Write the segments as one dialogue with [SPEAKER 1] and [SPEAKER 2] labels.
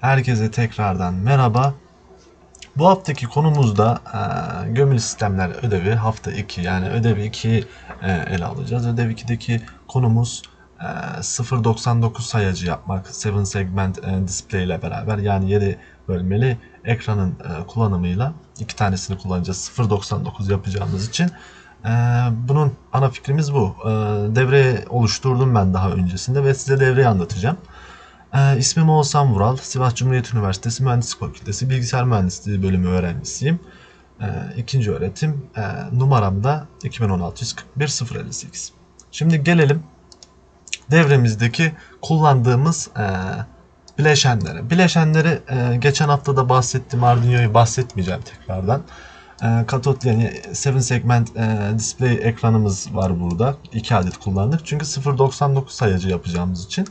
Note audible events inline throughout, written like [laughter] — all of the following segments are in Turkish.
[SPEAKER 1] Herkese tekrardan merhaba. Bu haftaki konumuzda e, gömülü sistemler ödevi hafta 2 yani ödevi 2'yi e, ele alacağız. Ödev 2'deki konumuz e, 0.99 sayacı yapmak 7 segment e, display ile beraber yani 7 bölmeli ekranın e, kullanımıyla iki tanesini kullanacağız 0.99 yapacağımız için. E, bunun ana fikrimiz bu. E, devre oluşturdum ben daha öncesinde ve size devreyi anlatacağım. Ee, ismim Oğuzhan Vural. Sivas Cumhuriyet Üniversitesi Mühendislik Fakültesi Bilgisayar Mühendisliği bölümü öğrencisiyim. Ee, ikinci öğretim. Ee, numaram da 2016 058. Şimdi gelelim devremizdeki kullandığımız e, bileşenlere. Bileşenleri e, geçen hafta da bahsettim. Arduino'yu bahsetmeyeceğim tekrardan. E, katot yani 7 segment e, display ekranımız var burada. 2 adet kullandık. Çünkü 0.99 sayacı yapacağımız için.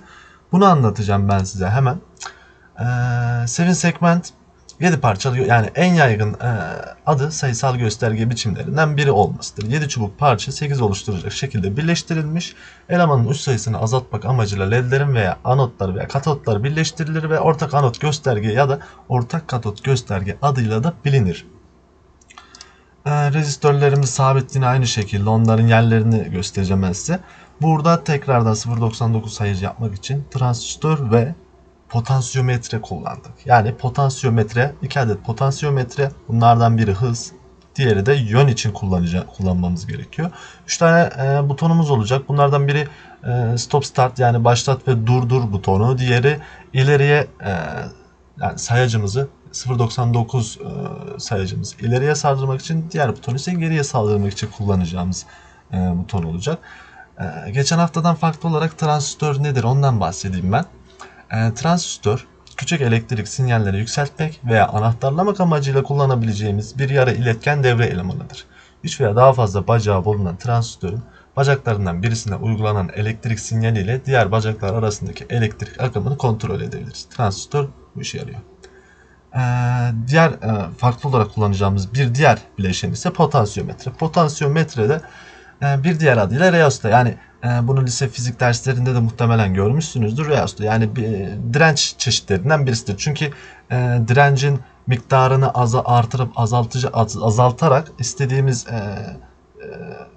[SPEAKER 1] Bunu anlatacağım ben size hemen. Ee, 7 segment 7 parçalı yani en yaygın e, adı sayısal gösterge biçimlerinden biri olmasıdır. 7 çubuk parça 8 oluşturacak şekilde birleştirilmiş. Elemanın uç sayısını azaltmak amacıyla ledlerin veya anotlar veya katotlar birleştirilir ve ortak anot gösterge ya da ortak katot gösterge adıyla da bilinir. E, rezistörlerimiz sabit yine aynı şekilde onların yerlerini göstereceğim ben size. Burada tekrardan 0.99 sayıcı yapmak için transistör ve potansiyometre kullandık. Yani potansiyometre, iki adet potansiyometre. Bunlardan biri hız, diğeri de yön için kullanacak, kullanmamız gerekiyor. 3 tane e, butonumuz olacak. Bunlardan biri e, stop start yani başlat ve durdur butonu. Diğeri ileriye e, yani sayacımızı 0.99 e, sayacımızı ileriye sardırmak için diğer butonu ise geriye sardırmak için kullanacağımız e, buton olacak. Ee, geçen haftadan farklı olarak transistör nedir ondan bahsedeyim ben. Ee, transistör küçük elektrik sinyalleri yükseltmek veya anahtarlamak amacıyla kullanabileceğimiz bir yarı iletken devre elemanıdır. 3 veya daha fazla bacağı bulunan transistörün bacaklarından birisine uygulanan elektrik sinyali ile diğer bacaklar arasındaki elektrik akımını kontrol edebiliriz. Transistör bu işe yarıyor. Ee, diğer e, farklı olarak kullanacağımız bir diğer bileşen ise potansiyometre. Potansiyometre de e, bir diğer adıyla reosta. Yani e, bunu lise fizik derslerinde de muhtemelen görmüşsünüzdür. Reosta yani bir direnç çeşitlerinden birisidir. Çünkü e, direncin miktarını aza, artırıp azaltıcı az, azaltarak istediğimiz e, e,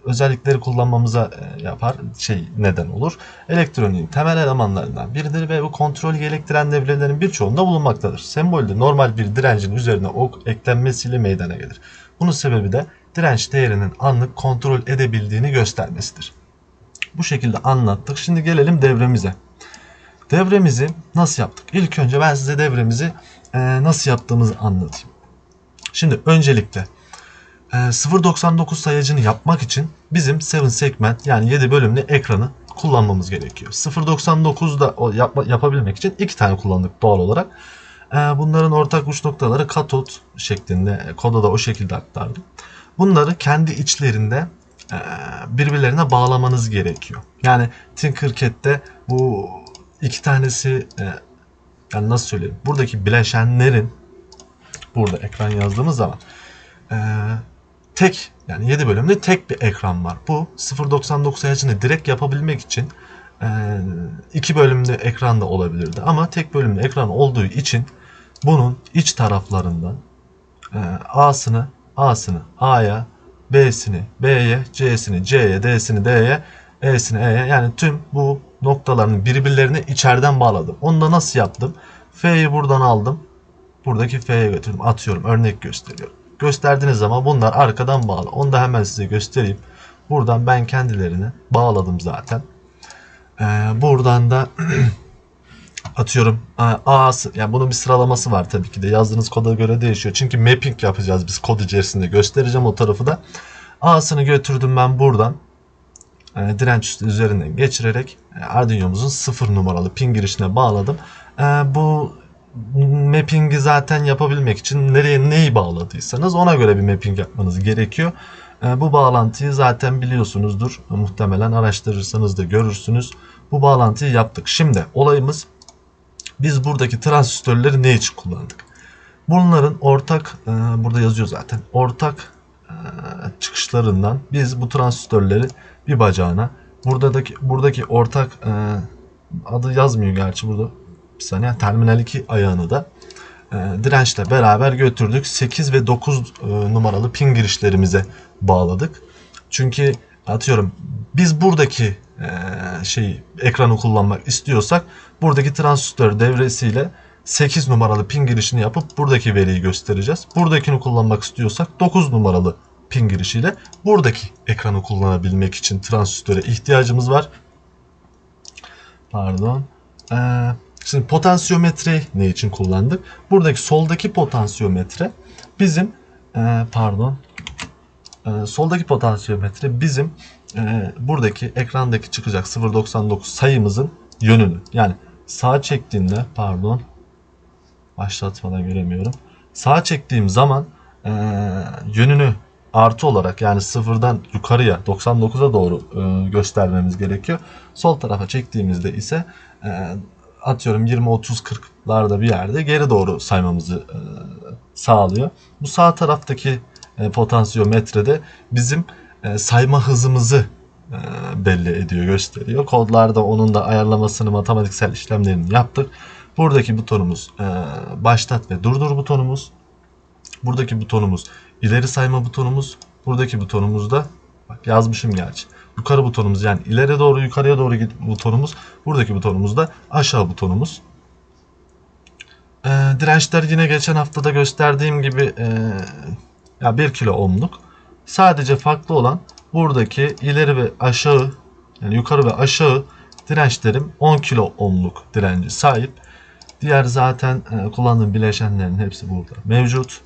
[SPEAKER 1] özellikleri kullanmamıza e, yapar şey neden olur. Elektroniğin temel elemanlarından biridir ve bu kontrol gerektiren devrelerin birçoğunda bulunmaktadır. Sembolde normal bir direncin üzerine ok eklenmesiyle meydana gelir. Bunun sebebi de direnç değerinin anlık kontrol edebildiğini göstermesidir. Bu şekilde anlattık. Şimdi gelelim devremize. Devremizi nasıl yaptık? İlk önce ben size devremizi e, nasıl yaptığımızı anlatayım. Şimdi öncelikle e, 0.99 sayacını yapmak için bizim 7 segment yani 7 bölümlü ekranı kullanmamız gerekiyor. 0.99'da o yap, yapabilmek için iki tane kullandık doğal olarak. E, bunların ortak uç noktaları katot şeklinde koda da o şekilde aktardım. Bunları kendi içlerinde e, birbirlerine bağlamanız gerekiyor. Yani Tinkercad'de bu iki tanesi e, yani nasıl söyleyeyim buradaki bileşenlerin burada ekran yazdığımız zaman e, tek yani 7 bölümlü tek bir ekran var. Bu 0.99 sayacını direkt yapabilmek için iki bölümlü ekran da olabilirdi. Ama tek bölümlü ekran olduğu için bunun iç taraflarından A'sını A'sını A'ya, B'sini B'ye, C'sini C'ye, D'sini D'ye, E'sini E'ye yani tüm bu noktaların birbirlerini içeriden bağladım. Onu da nasıl yaptım? F'yi buradan aldım. Buradaki F'ye götürdüm. Atıyorum. Örnek gösteriyorum. Gösterdiğiniz zaman bunlar arkadan bağlı. Onu da hemen size göstereyim. Buradan ben kendilerini bağladım zaten. Ee, buradan da [clears throat] atıyorum A'sı yani bunun bir sıralaması var tabii ki de yazdığınız koda göre değişiyor. Çünkü mapping yapacağız biz kod içerisinde göstereceğim o tarafı da. A'sını götürdüm ben buradan e, direnç üzerinden geçirerek e, Arduino'muzun 0 numaralı pin girişine bağladım. E, bu mapping'i zaten yapabilmek için nereye neyi bağladıysanız ona göre bir mapping yapmanız gerekiyor. E, bu bağlantıyı zaten biliyorsunuzdur. Muhtemelen araştırırsanız da görürsünüz. Bu bağlantıyı yaptık. Şimdi olayımız biz buradaki transistörleri ne için kullandık? Bunların ortak, e, burada yazıyor zaten, ortak e, çıkışlarından biz bu transistörleri bir bacağına, buradaki buradaki ortak e, adı yazmıyor gerçi burada. bir saniye terminal 2 ayağını da dirençle beraber götürdük. 8 ve 9 e, numaralı pin girişlerimize bağladık. Çünkü atıyorum biz buradaki e, şeyi ekranı kullanmak istiyorsak buradaki transistör devresiyle 8 numaralı pin girişini yapıp buradaki veriyi göstereceğiz. Buradakini kullanmak istiyorsak 9 numaralı pin girişiyle buradaki ekranı kullanabilmek için transistöre ihtiyacımız var. Pardon. Ee, şimdi potansiyometre ne için kullandık? Buradaki soldaki potansiyometre bizim e, pardon e, soldaki potansiyometre bizim e, buradaki ekrandaki çıkacak 0.99 sayımızın yönünü. Yani sağa çektiğimde pardon başlatmadan göremiyorum. Sağa çektiğim zaman e, yönünü artı olarak yani sıfırdan yukarıya 99'a doğru e, göstermemiz gerekiyor. Sol tarafa çektiğimizde ise atıyorum 20 30 40'larda bir yerde geri doğru saymamızı sağlıyor. Bu sağ taraftaki potansiyometrede bizim e, sayma hızımızı e, belli ediyor, gösteriyor. Kodlarda onun da ayarlamasını, matematiksel işlemlerini yaptık. Buradaki butonumuz e, başlat ve durdur butonumuz. Buradaki butonumuz ileri sayma butonumuz. Buradaki butonumuz da bak yazmışım gerçi. Yukarı butonumuz yani ileri doğru yukarıya doğru git butonumuz. Buradaki butonumuz da aşağı butonumuz. E, dirençler yine geçen haftada gösterdiğim gibi e, ya 1 kilo ohmluk. Sadece farklı olan buradaki ileri ve aşağı yani yukarı ve aşağı dirençlerim 10 kilo ohmluk direnci sahip. Diğer zaten e, kullandığım bileşenlerin hepsi burada mevcut.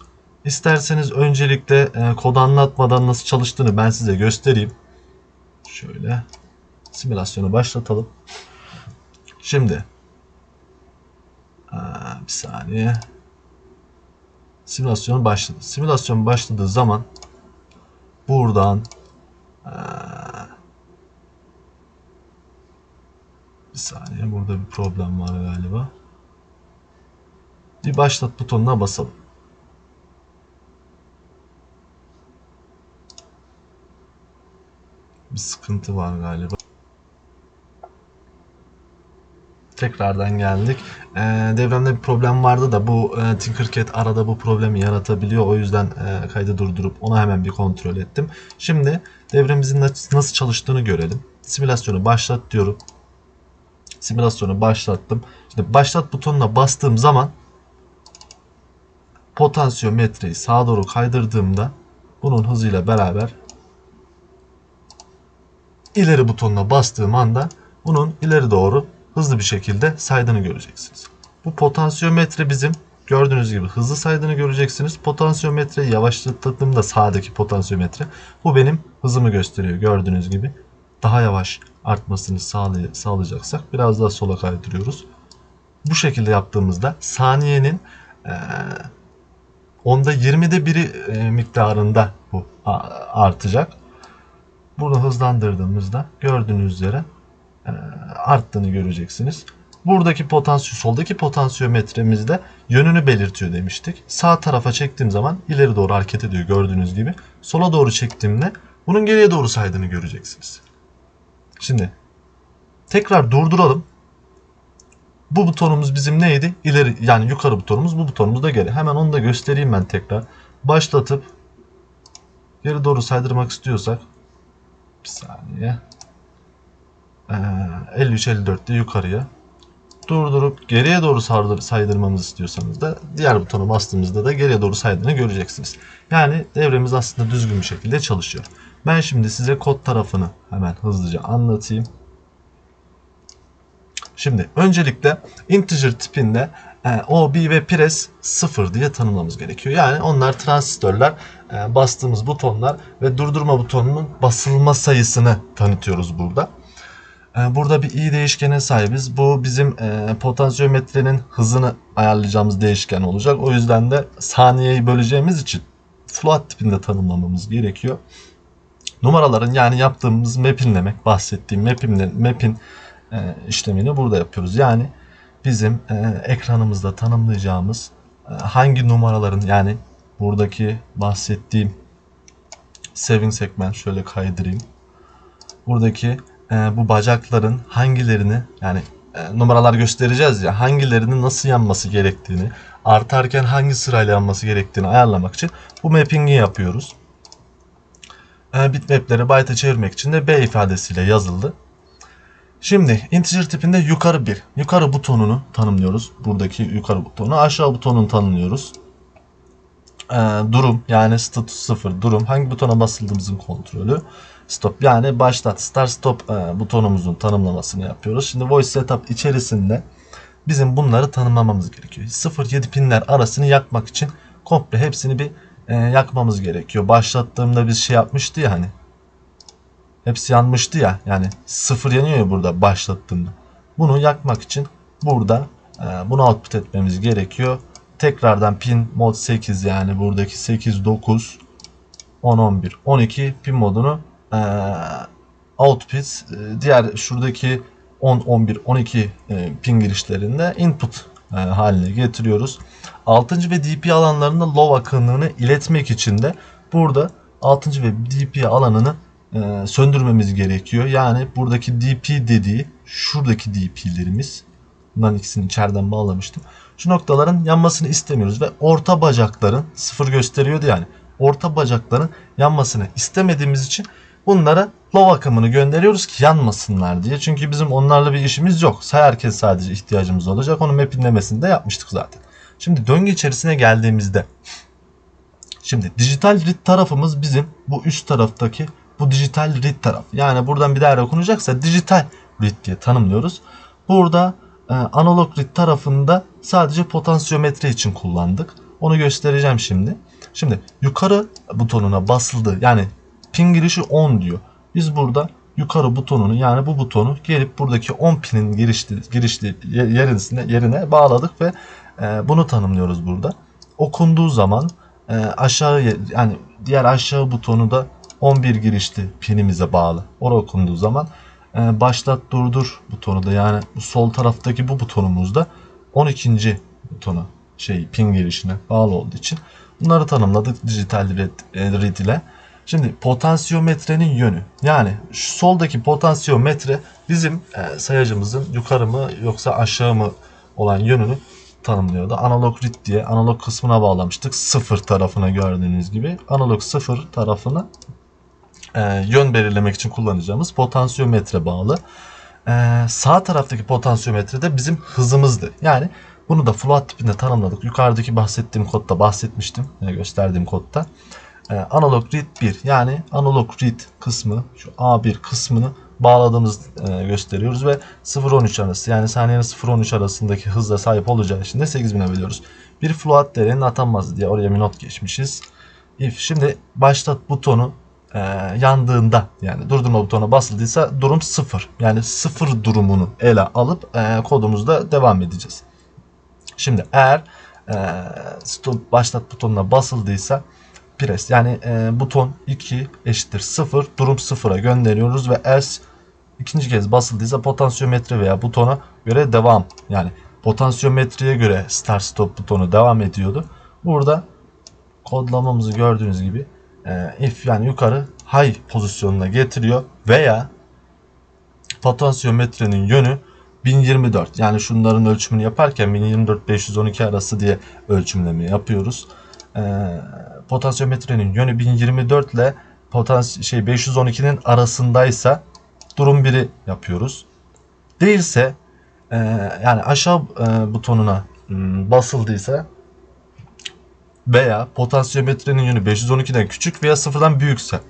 [SPEAKER 1] İsterseniz öncelikle e, kodu anlatmadan nasıl çalıştığını ben size göstereyim. Şöyle simülasyonu başlatalım. Şimdi Aa, bir saniye. Simülasyon başladı. Simülasyon başladığı zaman buradan aa, bir saniye burada bir problem var galiba. Bir başlat butonuna basalım. Bir sıkıntı var galiba. Tekrardan geldik. Ee, devremde bir problem vardı da bu e, Tinkercad arada bu problemi yaratabiliyor. O yüzden e, kaydı durdurup onu hemen bir kontrol ettim. Şimdi devremizin nasıl çalıştığını görelim. Simülasyonu başlat diyorum. Simülasyonu başlattım. Şimdi başlat butonuna bastığım zaman potansiyometreyi sağa doğru kaydırdığımda bunun hızıyla beraber ileri butonuna bastığım anda bunun ileri doğru hızlı bir şekilde saydığını göreceksiniz. Bu potansiyometre bizim gördüğünüz gibi hızlı saydığını göreceksiniz. Potansiyometreyi yavaşlattığımda sağdaki potansiyometre bu benim hızımı gösteriyor gördüğünüz gibi. Daha yavaş artmasını sağlay sağlayacaksak biraz daha sola kaydırıyoruz. Bu şekilde yaptığımızda saniyenin e, onda 20'de biri e, miktarında bu artacak. Bunu hızlandırdığımızda gördüğünüz üzere arttığını göreceksiniz. Buradaki potansiyo, soldaki potansiyometremizde yönünü belirtiyor demiştik. Sağ tarafa çektiğim zaman ileri doğru hareket ediyor gördüğünüz gibi. Sola doğru çektiğimde bunun geriye doğru saydığını göreceksiniz. Şimdi tekrar durduralım. Bu butonumuz bizim neydi? İleri yani yukarı butonumuz. Bu butonumuz da geri. Hemen onu da göstereyim ben tekrar. Başlatıp geri doğru saydırmak istiyorsak bir saniye. Ee, 53-54'te yukarıya. Durdurup geriye doğru sardır, saydırmamızı istiyorsanız da diğer butona bastığımızda da geriye doğru saydığını göreceksiniz. Yani devremiz aslında düzgün bir şekilde çalışıyor. Ben şimdi size kod tarafını hemen hızlıca anlatayım. Şimdi öncelikle integer tipinde e, OB ve pres 0 diye tanımlamamız gerekiyor. Yani onlar transistörler, e, bastığımız butonlar ve durdurma butonunun basılma sayısını tanıtıyoruz burada. E, burada bir i değişkene sahibiz. Bu bizim e, potansiyometrenin hızını ayarlayacağımız değişken olacak. O yüzden de saniyeyi böleceğimiz için float tipinde tanımlamamız gerekiyor. Numaraların yani yaptığımız mapinlemek, bahsettiğim mapin, mapin e, işlemini burada yapıyoruz. Yani bizim e, ekranımızda tanımlayacağımız hangi numaraların yani buradaki bahsettiğim saving segment şöyle kaydırayım. Buradaki e, bu bacakların hangilerini yani e, numaralar göstereceğiz ya hangilerinin nasıl yanması gerektiğini artarken hangi sırayla yanması gerektiğini ayarlamak için bu mapping'i yapıyoruz. E, bitmap'leri byte'a çevirmek için de B ifadesiyle yazıldı. Şimdi integer tipinde yukarı bir. Yukarı butonunu tanımlıyoruz. Buradaki yukarı butonu. Aşağı butonunu tanımlıyoruz. Ee, durum yani status 0 durum. Hangi butona basıldığımızın kontrolü. Stop yani başlat start stop e, butonumuzun tanımlamasını yapıyoruz. Şimdi voice setup içerisinde bizim bunları tanımlamamız gerekiyor. 0-7 pinler arasını yakmak için komple hepsini bir e, yakmamız gerekiyor. Başlattığımda biz şey yapmıştı ya hani hepsi yanmıştı ya yani sıfır yanıyor ya burada başlattığımda. Bunu yakmak için burada e, bunu output etmemiz gerekiyor. Tekrardan pin mod 8 yani buradaki 8 9 10 11 12 pin modunu e, output e, diğer şuradaki 10 11 12 e, pin girişlerinde input e, haline getiriyoruz. 6. ve DP alanlarında low akımlığını iletmek için de burada 6. ve DP alanını e, söndürmemiz gerekiyor. Yani buradaki DP dediği şuradaki DP'lerimiz bunların ikisini içeriden bağlamıştım. Şu noktaların yanmasını istemiyoruz ve orta bacakların sıfır gösteriyordu yani. Orta bacakların yanmasını istemediğimiz için bunlara low akımını gönderiyoruz ki yanmasınlar diye. Çünkü bizim onlarla bir işimiz yok. Sayarken sadece ihtiyacımız olacak. Onun mapinlemesini de yapmıştık zaten. Şimdi döngü içerisine geldiğimizde Şimdi dijital read tarafımız bizim bu üst taraftaki bu dijital read taraf. Yani buradan bir daha okunacaksa dijital read diye tanımlıyoruz. Burada e, analog read tarafında sadece potansiyometre için kullandık. Onu göstereceğim şimdi. Şimdi yukarı butonuna basıldı. Yani pin girişi 10 diyor. Biz burada yukarı butonunu yani bu butonu gelip buradaki 10 pinin girişli, girişli yerine, yerine bağladık ve e, bunu tanımlıyoruz burada. Okunduğu zaman e, aşağı yani diğer aşağı butonu da 11 girişli pinimize bağlı. Oraya okunduğu zaman e, başlat durdur butonu da yani sol taraftaki bu butonumuz da 12. butona şey pin girişine bağlı olduğu için bunları tanımladık dijital read, e, read ile. Şimdi potansiyometrenin yönü yani şu soldaki potansiyometre bizim e, sayacımızın yukarı mı yoksa aşağı mı olan yönünü tanımlıyordu. Analog read diye analog kısmına bağlamıştık. Sıfır tarafına gördüğünüz gibi. Analog sıfır tarafına e, yön belirlemek için kullanacağımız potansiyometre bağlı. E, sağ taraftaki potansiyometre de bizim hızımızdı. Yani bunu da float tipinde tanımladık. Yukarıdaki bahsettiğim kodda bahsetmiştim. E, gösterdiğim kodda. E, analog read 1 yani analog read kısmı şu A1 kısmını bağladığımız e, gösteriyoruz ve 0-13 arası yani saniyenin 0-13 arasındaki hızla sahip olacağı için de 8000'e biliyoruz. Bir float değerinin atanmazı diye oraya bir not geçmişiz. If şimdi başlat butonu e, yandığında yani durdurma butonuna basıldıysa durum 0. Yani 0 durumunu ele alıp e, kodumuzda devam edeceğiz. Şimdi eğer e, stop başlat butonuna basıldıysa press yani e, buton 2 eşittir 0 durum 0'a gönderiyoruz ve else ikinci kez basıldıysa potansiyometre veya butona göre devam yani potansiyometreye göre start stop butonu devam ediyordu. Burada kodlamamızı gördüğünüz gibi e, if yani yukarı high pozisyonuna getiriyor veya potansiyometrenin yönü 1024 yani şunların ölçümünü yaparken 1024 512 arası diye ölçümleme yapıyoruz. E, potansiyometrenin yönü 1024 ile potans şey 512'nin arasındaysa durum 1'i yapıyoruz. Değilse e, yani aşağı e, butonuna m, basıldıysa veya potansiyometrenin yönü 512'den küçük veya sıfırdan büyükse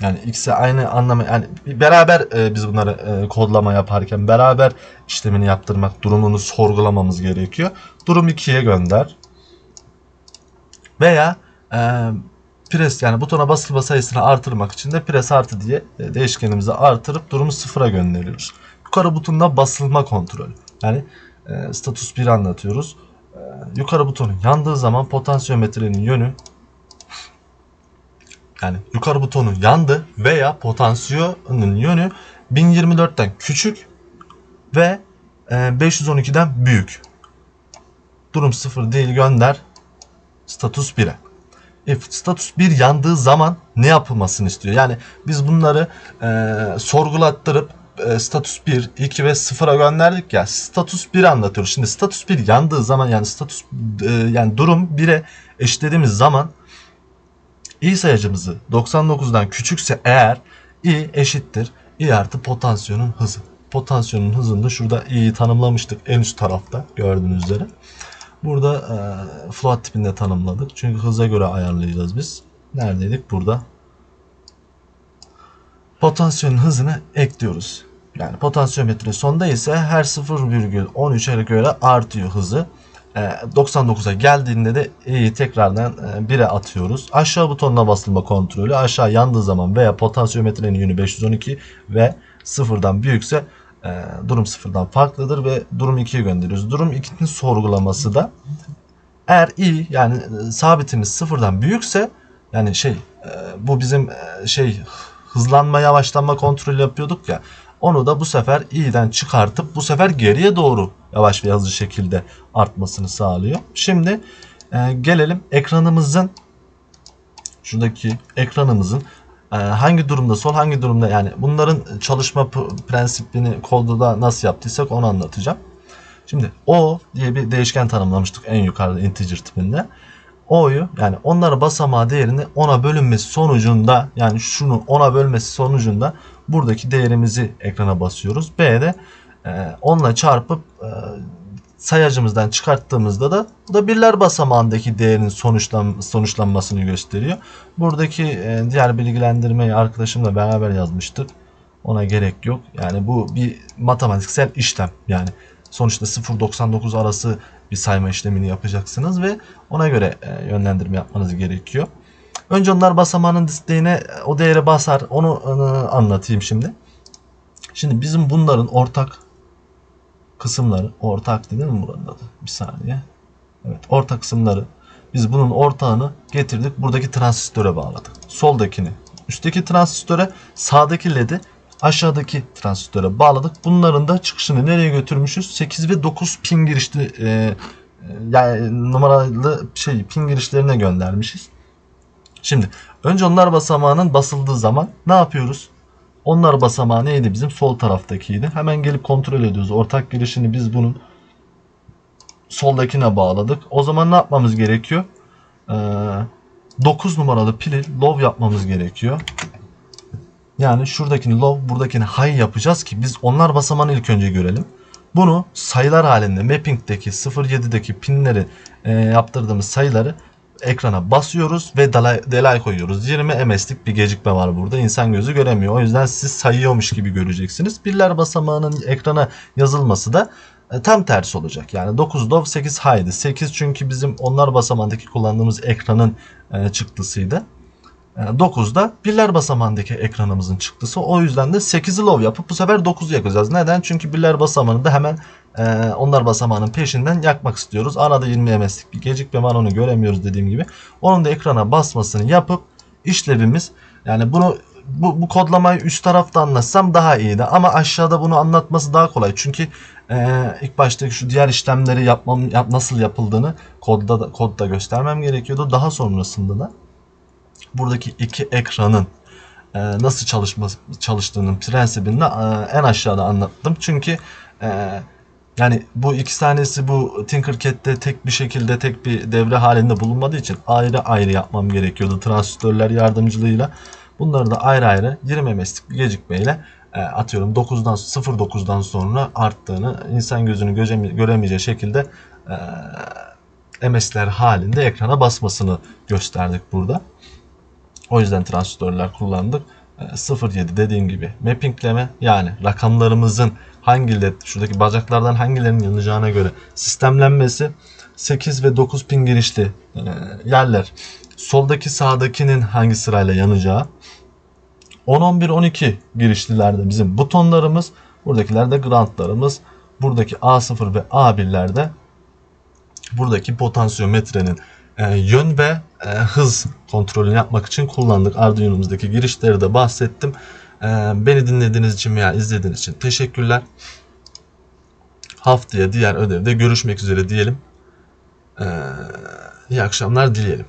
[SPEAKER 1] yani ikisi aynı anlamı yani beraber e, biz bunları e, kodlama yaparken beraber işlemini yaptırmak durumunu sorgulamamız gerekiyor. Durum 2'ye gönder. Veya e, pres yani butona basılma sayısını artırmak için de pres artı diye e, değişkenimizi artırıp durumu sıfıra gönderiyoruz. Yukarı butonuna basılma kontrolü. Yani e, status 1 anlatıyoruz. E, yukarı butonu yandığı zaman potansiyometrenin yönü yani yukarı butonu yandı veya potansiyonun yönü 1024'ten küçük ve e, 512'den büyük. Durum 0 değil gönder status 1'e. If status 1 yandığı zaman ne yapılmasını istiyor? Yani biz bunları e, sorgulattırıp e, status 1, 2 ve 0'a gönderdik ya. Status 1 anlatıyoruz. Şimdi status 1 yandığı zaman yani status e, yani durum 1'e eşitlediğimiz zaman i sayacımızı 99'dan küçükse eğer i eşittir i artı potansiyonun hızı. Potansiyonun hızını da şurada i'yi tanımlamıştık en üst tarafta gördüğünüz üzere. Burada e, float tipinde tanımladık. Çünkü hıza göre ayarlayacağız biz. Neredeydik? Burada. Potansiyonun hızını ekliyoruz. Yani potansiyometre sonda ise her 0,13'e göre artıyor hızı. E, 99'a geldiğinde de i'yi tekrardan e, 1'e atıyoruz. Aşağı butonuna basılma kontrolü aşağı yandığı zaman veya potansiyometrenin yönü 512 ve sıfırdan büyükse e, durum sıfırdan farklıdır ve durum 2'ye gönderiyoruz. Durum 2'nin sorgulaması da eğer i yani e, sabitimiz sıfırdan büyükse yani şey e, bu bizim e, şey hızlanma yavaşlanma kontrolü yapıyorduk ya onu da bu sefer i'den çıkartıp bu sefer geriye doğru yavaş ve hızlı şekilde artmasını sağlıyor. Şimdi e, gelelim ekranımızın şuradaki ekranımızın hangi durumda sol hangi durumda yani bunların çalışma prensibini kodda da nasıl yaptıysak onu anlatacağım. Şimdi o diye bir değişken tanımlamıştık en yukarıda integer tipinde. O'yu yani onları basamağı değerini 10'a bölünmesi sonucunda yani şunu 10'a bölmesi sonucunda buradaki değerimizi ekrana basıyoruz. B'de e, 10'la çarpıp e, sayacımızdan çıkarttığımızda da bu da birler basamağındaki değerin sonuçlan, sonuçlanmasını gösteriyor. Buradaki e, diğer bilgilendirmeyi arkadaşımla beraber yazmıştık. Ona gerek yok. Yani bu bir matematiksel işlem. Yani sonuçta 0-99 arası bir sayma işlemini yapacaksınız ve ona göre e, yönlendirme yapmanız gerekiyor. Önce onlar basamağının disteğine e, o değere basar. Onu e, anlatayım şimdi. Şimdi bizim bunların ortak kısımları ortak değil mi buranın adı? Bir saniye. Evet ortak kısımları biz bunun ortağını getirdik buradaki transistöre bağladık. Soldakini üstteki transistöre sağdaki led'i aşağıdaki transistöre bağladık. Bunların da çıkışını nereye götürmüşüz? 8 ve 9 pin girişli e, e, yani numaralı şey pin girişlerine göndermişiz. Şimdi önce onlar basamağının basıldığı zaman ne yapıyoruz? Onlar basamağı neydi bizim? Sol taraftakiydi. Hemen gelip kontrol ediyoruz. Ortak girişini biz bunun soldakine bağladık. O zaman ne yapmamız gerekiyor? Ee, 9 numaralı pili low yapmamız gerekiyor. Yani şuradakini low, buradakini high yapacağız ki biz onlar basamağını ilk önce görelim. Bunu sayılar halinde mapping'deki 07'deki pinleri e, yaptırdığımız sayıları ekrana basıyoruz ve delay, koyuyoruz. 20 MS'lik bir gecikme var burada. İnsan gözü göremiyor. O yüzden siz sayıyormuş gibi göreceksiniz. Birler basamağının ekrana yazılması da e, tam tersi olacak. Yani 9 low 8 high'di. 8 çünkü bizim onlar basamağındaki kullandığımız ekranın e, çıktısıydı. 9'da birler basamağındaki ekranımızın çıktısı. O yüzden de 8'i low yapıp bu sefer 9'u yakacağız. Neden? Çünkü birler basamağını da hemen e, onlar basamağının peşinden yakmak istiyoruz. Arada 20 MS'lik bir gecikme var onu göremiyoruz dediğim gibi. Onun da ekrana basmasını yapıp işlevimiz yani bunu bu, bu kodlamayı üst tarafta anlatsam daha iyiydi. Ama aşağıda bunu anlatması daha kolay. Çünkü e, ilk baştaki şu diğer işlemleri yapmam yap, nasıl yapıldığını kodda da, kodda göstermem gerekiyordu. Daha sonrasında da buradaki iki ekranın e, nasıl çalışması çalıştığının prensibini de e, en aşağıda anlattım. Çünkü e, yani bu iki tanesi bu Tinkercad'de tek bir şekilde tek bir devre halinde bulunmadığı için ayrı ayrı yapmam gerekiyordu transistörler yardımcılığıyla. Bunları da ayrı ayrı 20 MS'lik bir gecikmeyle e, atıyorum 9'dan 0.9'dan sonra arttığını insan gözünü göremeyeceği şekilde e, MS'ler halinde ekrana basmasını gösterdik burada. O yüzden transistörler kullandık. E, 07 dediğim gibi mappingleme yani rakamlarımızın hangi led şuradaki bacaklardan hangilerinin yanacağına göre sistemlenmesi 8 ve 9 pin girişli e, yerler soldaki sağdakinin hangi sırayla yanacağı 10 11 12 girişlilerde bizim butonlarımız buradakilerde groundlarımız buradaki A0 ve A1'lerde buradaki potansiyometrenin e, yön ve e, hız kontrolünü yapmak için kullandık. Arduino'muzdaki girişleri de bahsettim. E, beni dinlediğiniz için veya izlediğiniz için teşekkürler. Haftaya diğer ödevde görüşmek üzere diyelim. E, iyi akşamlar dileyelim.